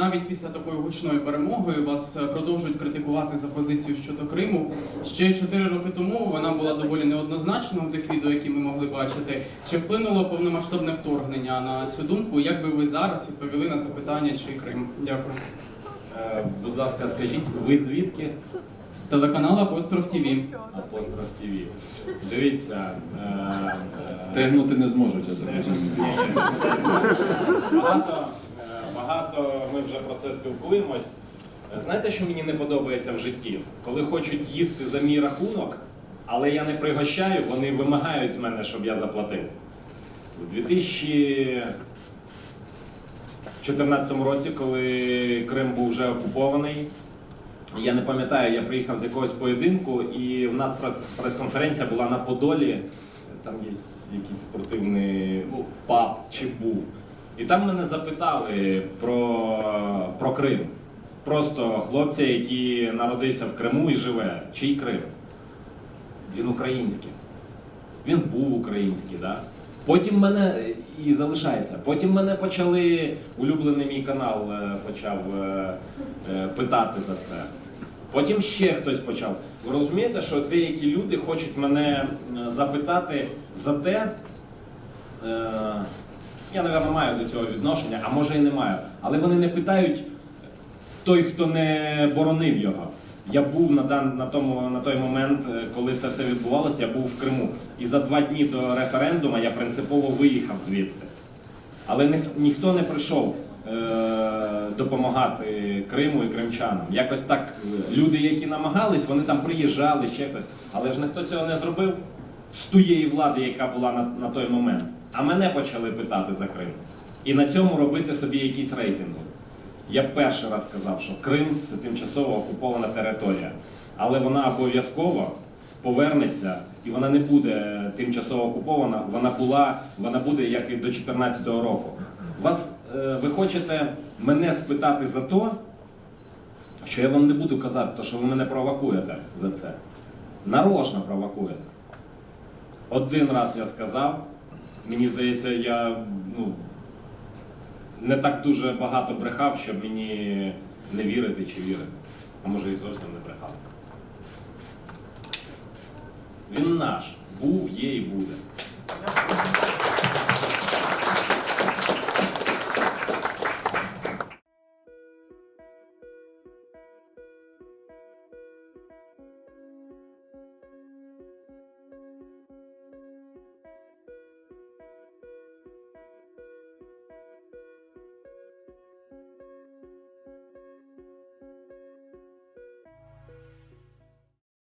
навіть після такої гучної перемоги вас е, продовжують критикувати за позицію щодо Криму. Ще 4 роки тому вона була доволі неоднозначна у тих відео, які ми могли бачити. Чи вплинуло повномасштабне вторгнення на цю думку? Як би ви зараз відповіли на запитання, чи Крим? Дякую. Е, Будь ласка, скажіть, ви звідки? Телеканал Апостроф ТВ. Апостроф ТВ. Дивіться. е, е, Тегнути не зможуть, я так розумію. Багато, багато ми вже про це спілкуємось. Знаєте, що мені не подобається в житті? Коли хочуть їсти за мій рахунок, але я не пригощаю, вони вимагають з мене, щоб я заплатив. В 2014 році, коли Крим був вже окупований, я не пам'ятаю, я приїхав з якогось поєдинку, і в нас прес- прес-конференція була на Подолі. Там є якийсь спортивний ну, паб чи був. І там мене запитали про, про Крим. Просто хлопця, який народився в Криму і живе. Чий Крим? Він український. Він був український, да? Потім мене і залишається. Потім мене почали, улюблений мій канал е, почав е, е, питати за це. Потім ще хтось почав. Ви розумієте, що деякі люди хочуть мене запитати за те, я, напевно, маю до цього відношення, а може і не маю. Але вони не питають той, хто не боронив його. Я був на, дан, на, тому, на той момент, е, коли це все відбувалося, я був в Криму. І за два дні до референдуму я принципово виїхав звідти. Але ніх, ніхто не прийшов е, допомагати Криму і кримчанам. Якось так е, люди, які намагались, вони там приїжджали, ще хтось. Але ж ніхто цього не зробив з тієї влади, яка була на, на той момент. А мене почали питати за Крим. І на цьому робити собі якісь рейтинги. Я перший раз сказав, що Крим це тимчасово окупована територія, але вона обов'язково повернеться і вона не буде тимчасово окупована. Вона була, вона буде як і до 2014 року. Вас, е, ви хочете мене спитати за то, що я вам не буду казати, то що ви мене провокуєте за це. Нарочно провокуєте. Один раз я сказав, мені здається, я ну, не так дуже багато брехав, щоб мені не вірити чи вірити. А може і зовсім не брехав. Він наш. Був, є і буде.